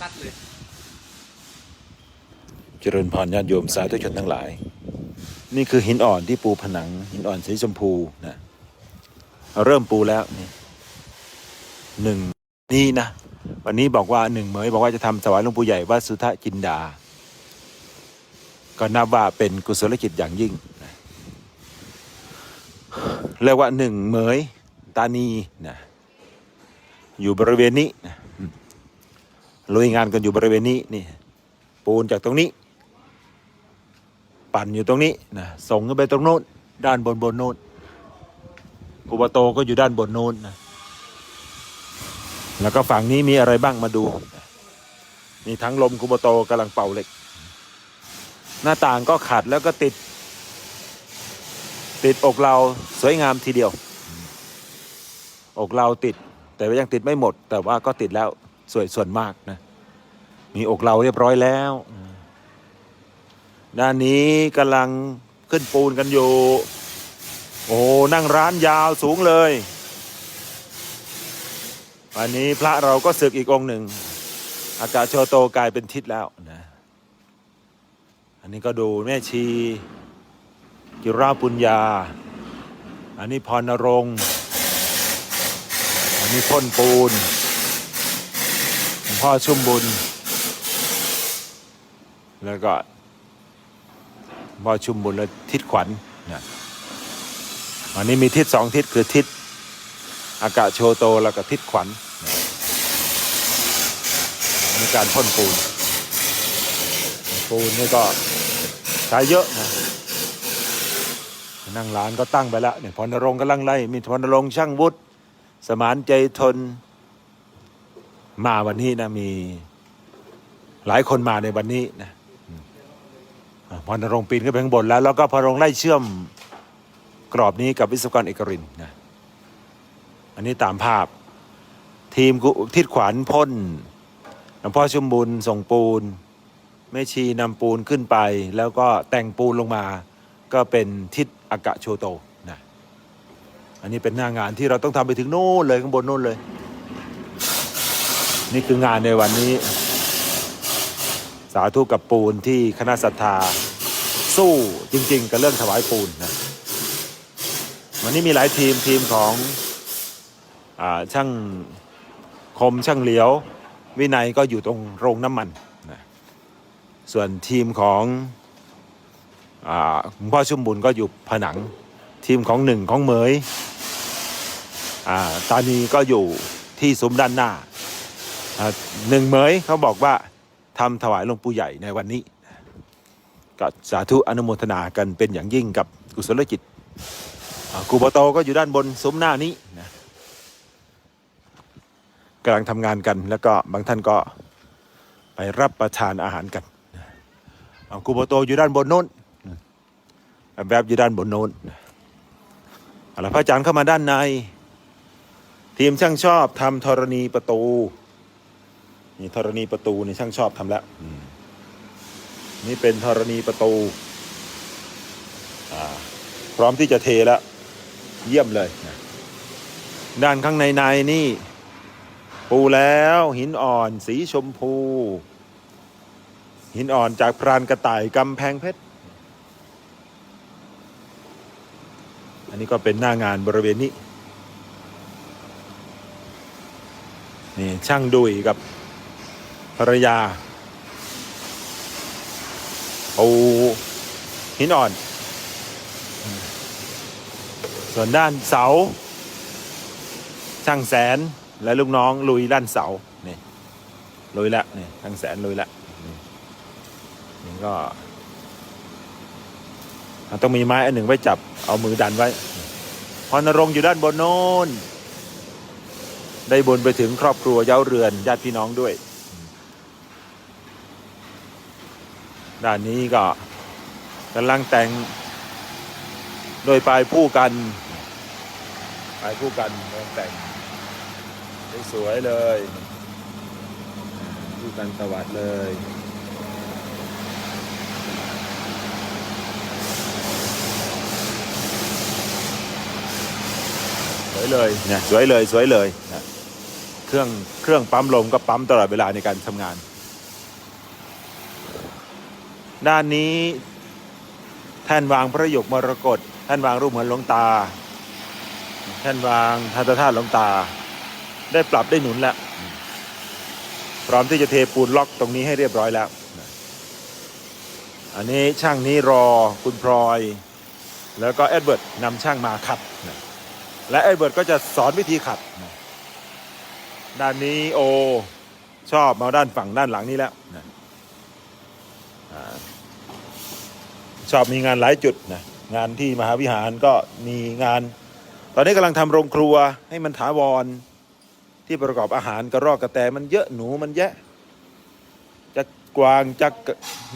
ตัดเลย เจริญพรญาติโยมสาธุชนทั้งหลาย นี่คือหินอ่อนที่ปูผนัง หินอ่อนสีชมพูนะเริ่มปูแล้วนี่หนึ่งนี่นะวันนี้บอกว่าหนึ่งเหมยบอกว่าจะทำถวายหลวงปู่ใหญ่วัดสุทธจินดา ก็นับว่าเป็นกุศลกิจอย่างยิ่งเรียกว่าหนึ่งเหมยตานีนะอยู่บริเวณนี้นะ ลุยงานกันอยู่บริเวณนี้นี่ปูนจากตรงนี้ ปั่นอยู่ตรงนี้นะส่งขึ้นไปตรงโน้นด้านบนบนโน้นกุบโตก็อยู่ด้านบนโน้นนะแล้วก็ฝั่งนี้มีอะไรบ้างมาดู มีทั้งลมกุบโตกำลังเป่าเหล็ก หน้าต่างก็ขัดแล้วก็ติด ติดอกเราสวยงามทีเดียว อกเราติด แต่ว่ายังติดไม่หมด แต่ว่าก็ติดแล้ว สวยส่วนมากนะ มีอกเราเรียบร้อยแล้ว ด้านนี้กำลังขึ้นปูนกันอยู่ โอ้นั่งร้านยาวสูงเลย วันนี้พระเราก็ศึกอีกองหนึ่ง อากาศโชโตกลายเป็นทิศแล้วนะ อันนี้ก็ดูแม่ชี กิราปุญญา อันนี้พรณรงค์อันนี้พ่นปูน พ่อชุ่มบุญ แล้วก็พ่อชุมบุญและทิศขวัญนะวันนี้มีทิศสองทิศคือทิศอากาศโชโตแล้วก็ทิศขวัญนะมีการพ่นปูน ปูนนี่ก็ใช้เยอะนะนั่งร้านก็ตั้งไปแล้วเนี่ยพรณรงค์กำลังไล่มีพรณรงค์ช่างวุฒิสมานใจทน มาวันนี้นะมี หลายคนมาในวันนี้นะอืมอ่าพรงปีนขึ้นไปข้างบนแล้ว แล้วก็พรณรงไล่เชื่อมกรอบนี้กับวิศวกรเอกรินนะอันนี้ตามภาพ ทีมกุทิศขวานพ่นหลวงพ่อชุมบุญส่งปูนแม่ชีนำปูนขึ้นไป แล้วก็แต่งปูนลงมา ก็เป็นทิศอากาโชโตนะอันนี้เป็นหน้างานที่เราต้องทำไปถึงโน่นเลยข้างบนโน่นเลย นี่คืองานในวันนี้ สาธุกับปูนที่คณะศรัทธา สู้จริง ๆ กับเรื่องถวายปูนนะวันนี้มีหลายทีมทีมของอช่างคมช่างเหลียว วินัยก็อยู่ตรงโรงน้ำมันนะส่วนทีมของอาหลวงพ่อชุ่มบุญก็อยู่ผนัง ทีมของหนึ่งของเหมยอ่าตานีก็อยู่ที่ซุ้มด้านหน้า หนึ่งเหมยเขาบอกว่าทำถวายหลวงปู่ใหญ่ในวันนี้ ก็สาธุอนุโมทนากันเป็นอย่างยิ่งกับกุศลจิตกูปโตก็อยู่ด้านบนซุ้มหน้านี้นะกำลังทำงานกันแล้วก็บางท่านก็ไปรับประทานอาหารกันกูปโตอยู่ด้านบนโน้นแบบอยู่ด้านบนโน้นอาละพระอาจารย์เข้ามาด้านใน ทีมช่างชอบทำธรณีประตู นี่ธรณีประตูนี่ช่างชอบทำแล้วนี่เป็นธรณีประตูพร้อมที่จะเทแล้ว เยี่ยมเลยนะด้านข้างในในนี่ ปูแล้วหินอ่อนสีชมพู หินอ่อนจากพรานกระต่ายกำแพงเพชร อันนี้ก็เป็นหน้างานบริเวณนี้ นี่ช่างดุยกับ ภรรยาปูหินอ่อน ส่วนด้านเสา ช่างแสนและลูกน้องลุยด้านเสาเนี่ยลุยล้วนี่ยช่างแสนลุยล้วนี่ก็ต้องมีไม้อันหนึ่งไว้จับเอามือดันไว้ พรณรงอยู่ด้านบนโน้น ได้บนไปถึงครอบครัวเย้าเรือนญาติพี่น้องด้วย ด้านนี้ก็กำลังแต่ง โดยปลายผู้กันปลายผู้กันกำลังแต่งสวยเลยผู้กันสวัสดเลยสวยเลยเนี่ยสวยเลยสวยเลยนะเครื่องเครื่องปั๊มลมก็ปั๊มตลอดเวลาในการทำงาน ด้านนี้ แท่นวางพระหยกมรกตแท่นวางรูปเหมือนหลวงตา แท่นวางทัตธาตุหลวงตา ได้ปรับได้หนุนแล้ว พร้อมที่จะเทปูนล็อกตรงนี้ให้เรียบร้อยแล้ว อันนี้ช่างนี้รอคุณพลอย แล้วก็เอ็ดเวิร์ดนำช่างมาขัด และเอ็ดเวิร์ดก็จะสอนวิธีขัด ด้านนี้โอชอบมาด้านฝั่งด้านหลังนี้แล้ว ชอบมีงานหลายจุดนะงานที่มหาวิหารก็มีงาน ตอนนี้กำลังทำโรงครัวให้มันถาวร ที่ประกอบอาหารกระรอกกระแตมันเยอะหนูมันแยะจะกวางจะ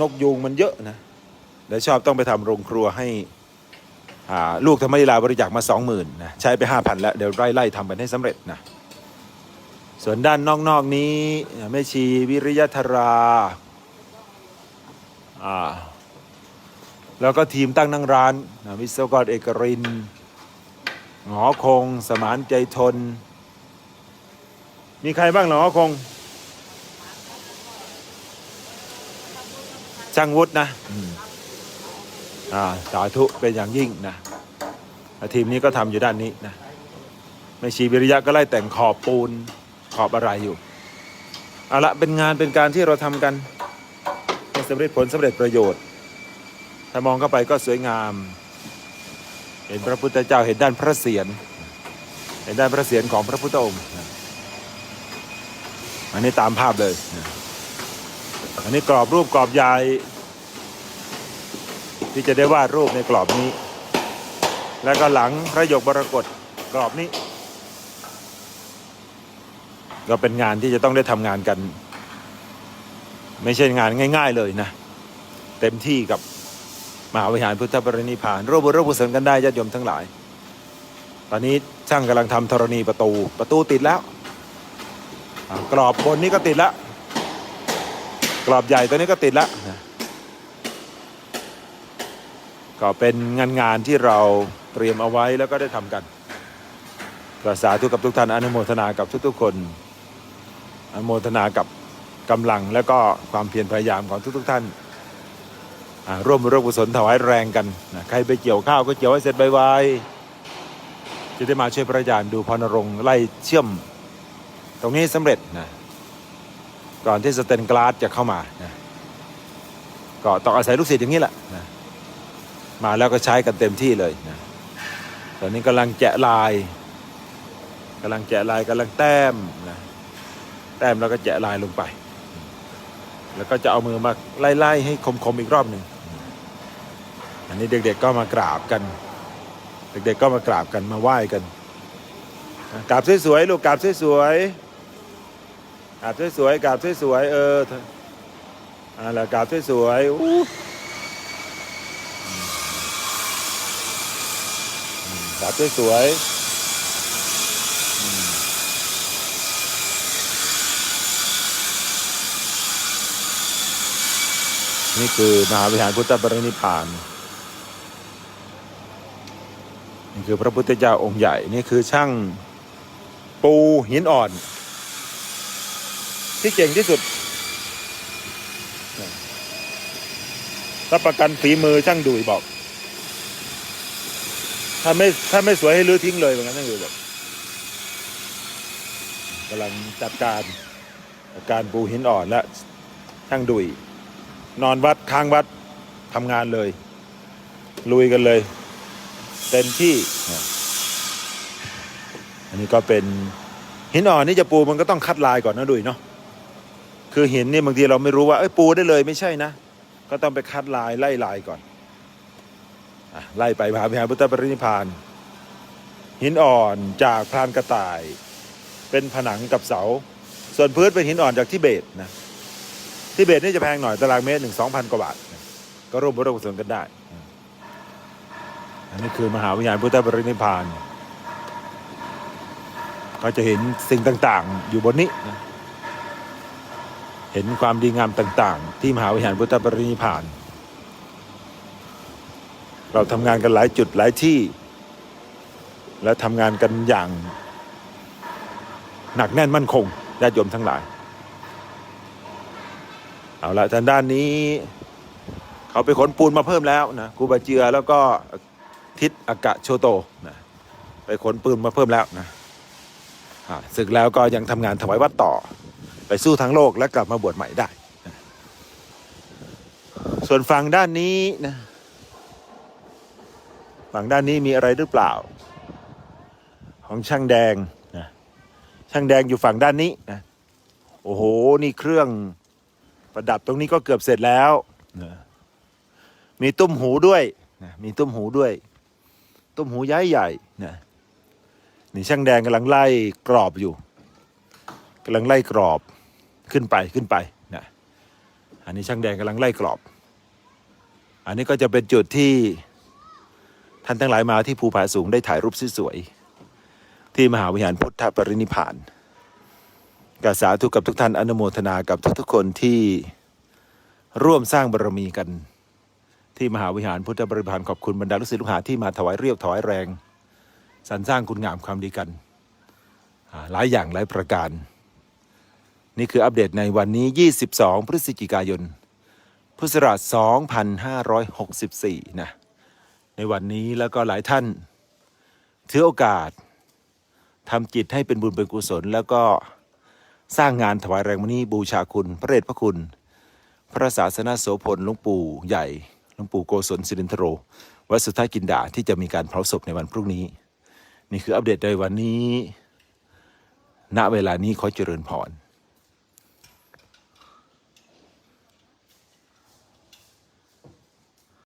นกยูงมันเยอะนะเดี๋ยวชอบต้องไปทำโรงครัวให้ลูกธรรมยิลาบริจาคมาสองหมื่นนะใช้ไปห้าพันแล้วเดี๋ยวไล่ไล่ทำกันให้สำเร็จนะส่วนด้านนอกๆนี้แม่ชีวิริยธราอ่า แล้วก็ทีมตั้งนั่งร้านนะวิศวกรเอกรินหงอคง สมานใจทน มีใครบ้างหรอหงอคง ช่างวุฒินะอ่าสาธุเป็นอย่างยิ่งนะทีมนี้ก็ทำอยู่ด้านนี้นะไม่ชีวิริยะก็ไล่แต่งขอบปูนขอบอะไรอยู่เอาละเป็นงานเป็นการที่เราทำกัน สำเร็จผลสำเร็จประโยชน์ ถ้ามองเข้าไปก็สวยงาม เห็นพระพุทธเจ้าเห็นด้านพระเศียรเห็นด้านพระเศียรของพระพุทธองค์อันนี้ตามภาพเลย อันนี้กรอบรูปกรอบยาย ที่จะได้วาดรูปในกรอบนี้ แล้วก็หลังพระยกบรกตกรอบนี้ ก็เป็นงานที่จะต้องได้ทำงานกัน ไม่ใช่งานง่าย ๆเลยนะ เต็มที่กับมหาวิหารพุทธปรินิพานร่วมบุญร่วมกุศลกันได้ญาติโยมทั้งหลาย ตอนนี้ช่างกำลังทำธรณีประตูประตูติดแล้ว กรอบบนนี้ก็ติดแล้ว กรอบใหญ่ตัวนี้ก็ติดแล้วนะก็เป็นงานงานที่เราเตรียมเอาไว้แล้วก็ได้ทำกันก็สาธุกับทุกท่านอนุโมทนากับทุกๆคนอนุโมทนากับ กำลังและก็ความเพียรพยายามของทุกๆท่านอ่าร่วมร่วมกุศลถวายแรงกันนะใครไปเกี่ยวข้าวก็เกี่ยวให้เสร็จไวๆจะได้มาช่วยพระอาจารย์ดูพรณรงไล่เชื่อม ตรงนี้สำเร็จนะก่อนที่สเตนกลาสจะเข้ามานะก็ต้องอาศัยลูกศิษย์อย่างนี้แหละนะมาแล้วก็ใช้กันเต็มที่เลยนะตอนนี้กำลังแกะลายกำลังแกะลายกำลังแต้มนะแต้มแล้วก็แกะลายลงไป แล้วก็จะเอามือมาไล่ๆให้คมๆอีกรอบหนึ่งอันนี้เด็กๆก็มากราบกัน เด็กๆก็มากราบกันมาไหว้กันกราบสวยๆลูกกราบสวยๆกราบสวยๆกราบสวยๆเออออ่าแล้วกราบสวยๆอู้กราบสวยๆ นี่คือมหาวิหารพุทธปรินิพานนี่คือพระพุทธเจ้าองค์ใหญ่นี่คือช่างปูหินอ่อน ที่เก่งที่สุดรับประกันฝีมือช่างดุยบอก ถ้าไม่ถ้าไม่สวยให้รื้อทิ้งเลยเหมือนกันช่างดุยบอกกำลังจัดการการปูหินอ่อนและช่างดุย นอนวัดค้างวัดทำงานเลย ลุยกันเลย เต็มที่นะอันนี้ก็เป็นหินอ่อนนี่จะปูมันก็ต้องคัดลายก่อนนะดุยเนาะคือหินนี่บางทีเราไม่รู้ว่าเอ้ยปูได้เลยไม่ใช่นะ ก็ต้องไปคัดลายไล่ลายก่อนอไล่ไปมหาวิหารพุทธปรินิพพาน หินอ่อนจากพรานกระต่าย เป็นผนังกับเสา ส่วนพื้นเป็นหินอ่อนจากทิเบตนะ ทิเบตนี่จะแพงหน่อยตารางเมตรหนึ่งสองพันกว่าบาท ก็ร่วมบุญร่วมกุศลกันได้ อันนี้คือมหาวิญญาณพุทธบรินิพานก็จะเห็นสิ่งต่างๆ อยู่บนนี้ เห็นความดีงามต่าง ๆ ที่มหาวิหารพุทธบรินิพพาน เราทำงานกันหลายจุดหลายที่ และทำงานกันอย่าง หนักแน่นมั่นคงญาติโยมทั้งหลาย เอาละทางด้านนี้ เขาไปขนปูนมาเพิ่มแล้วนะครูบาเจือแล้วก็ทิศอากะโชโตนะไปขนปืนมาเพิ่มแล้วนะศึกแล้วก็ยังทำงานถวายวัดต่อ ไปสู้ทั้งโลกและกลับมาบวชใหม่ได้นะส่วนฝั่งด้านนี้นะฝั่งด้านนี้มีอะไรหรือเปล่า ของช่างแดงนะช่างแดงอยู่ฝั่งด้านนี้นะโอ้โห นี่เครื่อง ประดับตรงนี้ก็เกือบเสร็จแล้วนะมีตุ้มหูด้วยนะมีตุ้มหูด้วย ตุ้มหูย้ายใหญ่นะนี่ช่างแดงกำลังไล่กรอบอยู่กำลังไล่กรอบขึ้นไปขึ้นไปนะอันนี้ช่างแดงกำลังไล่กรอบ อันนี้ก็จะเป็นจุดที่ท่านทั้งหลายมาที่ภูผาสูงได้ถ่ายรูปสวยๆที่มหาวิหารพุทธปรินิพพาน กสาธุกับทุกท่านอนุโมทนากับทุกๆคนที่ร่วมสร้างบารมีกัน ที่มหาวิหารพุทธบริพานขอบคุณบรรดาลูกศิษย์ลูกหาที่มาถวายเรียบถวายแรงสรรสร้างคุณงามความดีกัน หลายอย่างหลายประการ นี่คืออัปเดตในวันนี้ 22 พฤศจิกายน พุทธศักราช2564 นะ ในวันนี้แล้วก็หลายท่านถือโอกาสทำจิตให้เป็นบุญเป็นกุศลแล้วก็ สร้างงานถวายแรงมณีบูชาคุณ พระเดชพระคุณ พระศาสนาโสพลหลวงปู่ใหญ่หลวงปู่โกศลสิรินทโรวัดสุทธากินดาที่จะมีการเผาศพในวันพรุ่งนี้ นี่คืออัปเดตในวันนี้ ณเวลานี้ขอเจริญพร